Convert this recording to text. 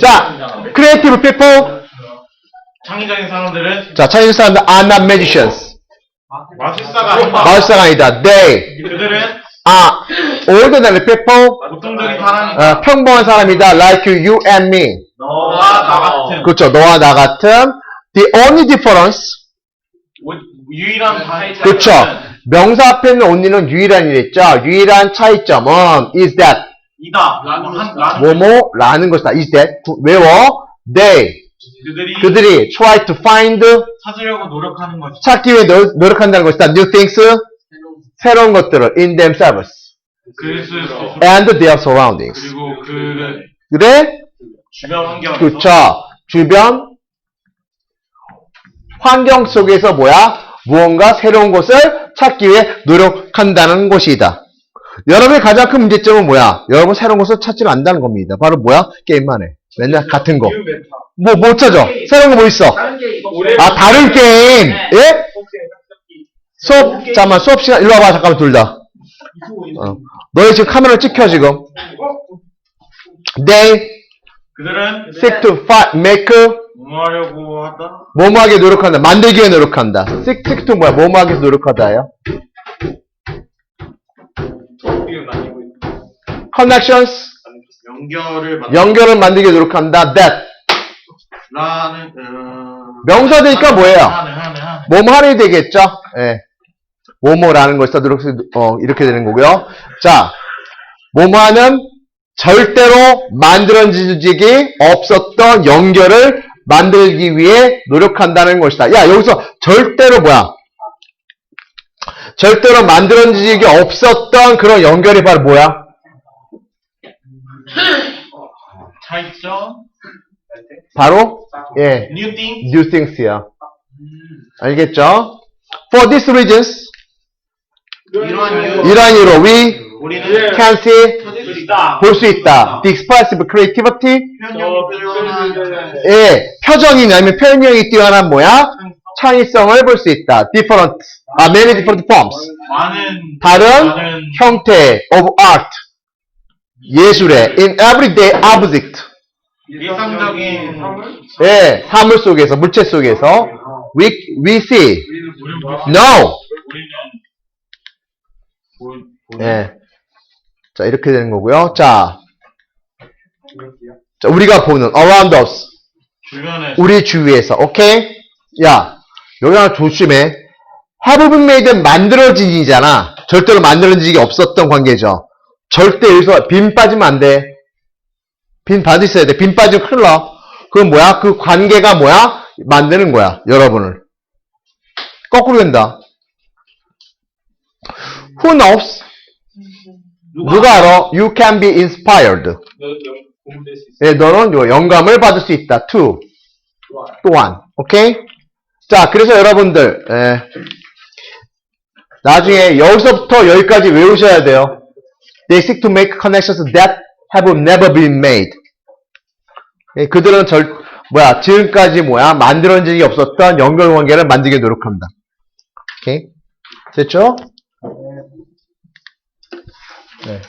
자, creative people. 창의적인 사람들은 자, 차이니스 사람들 are not magicians. 마술사가 아니다. 마술사가 아니다. They 그들은 are ordinary people. 보통적인 사람이 어, 평범한 사람이다. Like you and me. 너와 나 같은 그렇죠. 너와 나 같은. The only difference. 오- 유일한 차이 그렇죠. 명사 앞에 있는 only는 유일한이랬죠. 유일한 차이점은 is that 이다. 라는 한 라는 뭐뭐라는 것이다. is that 외워. They 그들이 그들이 try to find 찾으려고 노력하는 것이 찾기 위해 노, 노력한다는 것이다. New things 새로운 것들을 in themselves and their surroundings. 그리고 그 그래? 주변 환경에서 그렇죠. 주변 환경 속에서 뭐야? 무언가 새로운 것을 찾기 위해 노력한다는 것이다. 여러분의 가장 큰 문제점은 뭐야? 여러분 새로운 것을 찾지 않는다는 겁니다. 바로 뭐야? 게임만 해. 맨날 같은 거. 뭐, 못 찾아. 새로운 거 뭐 있어? 아, 다른 게임. 예? 수업, 잠깐만, 수업 시간, 일로 와봐, 잠깐만, 둘 다. 어. 너희 지금 카메라 찍혀, 지금. They 그들은 seek to fi- make, 뭐하려고 하다 뭐뭐하게 노력한다. 만들기 위해 노력한다. seek, seek to 뭐야? 뭐뭐하기 위해서 노력하다예요. Connections, 연결을 만 연결을 위해 노력한다. that, 라는 어... 명사되니까 뭐예요? 하는 하는 하는 뭐뭐 하는 되겠죠? 예. 뭐뭐라는 것에서 노력, 어, 이렇게 되는 거고요. 자, 뭐뭐하는 절대로 만들어지기 없었던 연결을 만들기 위해 노력한다는 것이다. 야, 여기서 절대로 뭐야? 절대로 만들어지기 없었던 그런 연결이 바로 뭐야? 차이점 바로, 예, new thing new things야. 알겠죠? For these reasons, 이러한 이유 이러한 이유로 we 우리는 can see, 찾을 수 있다 볼 수 있다. The expressive creativity, 표현력이 필요한 예, 표정이 아니면 표현력이 뛰어난 뭐야? 창의성을 볼 수 있다. different, 아, many different forms. 많은 다른 형태 of art. 예술의 in everyday object. 일상적인 예, 사물 속에서, 물체 속에서 we, we see. No. 예. 자, 이렇게 되는 거고요. 자, 자 우리가 보는 around us. 주변에 우리 주위에서. 오케이? 야, 여기 하나 조심해. have been made 만들어진이잖아. 절대로 만들어진 적이 없었던 관계죠. 절대 여기서 빈 빠지면 안 돼. 빈 빠져 있어야 돼. 빈 빠지면 큰일 나. 그건 뭐야? 그 관계가 뭐야? 만드는 거야. 여러분을. 거꾸로 된다. Who knows? 누가 알아? You can be inspired. 예, 너는 요 영감을 받을 수 있다. To. 또한. 오케이? 자, 그래서 여러분들, 예, 나중에 여기서부터 여기까지 외우셔야 돼요. They seek to make connections that have never been made. 예, 그들은 절, 뭐야, 지금까지 뭐야, 만들어진 적이 없었던 연결 관계를 만들게 노력합니다. 오케이? 됐죠? 네.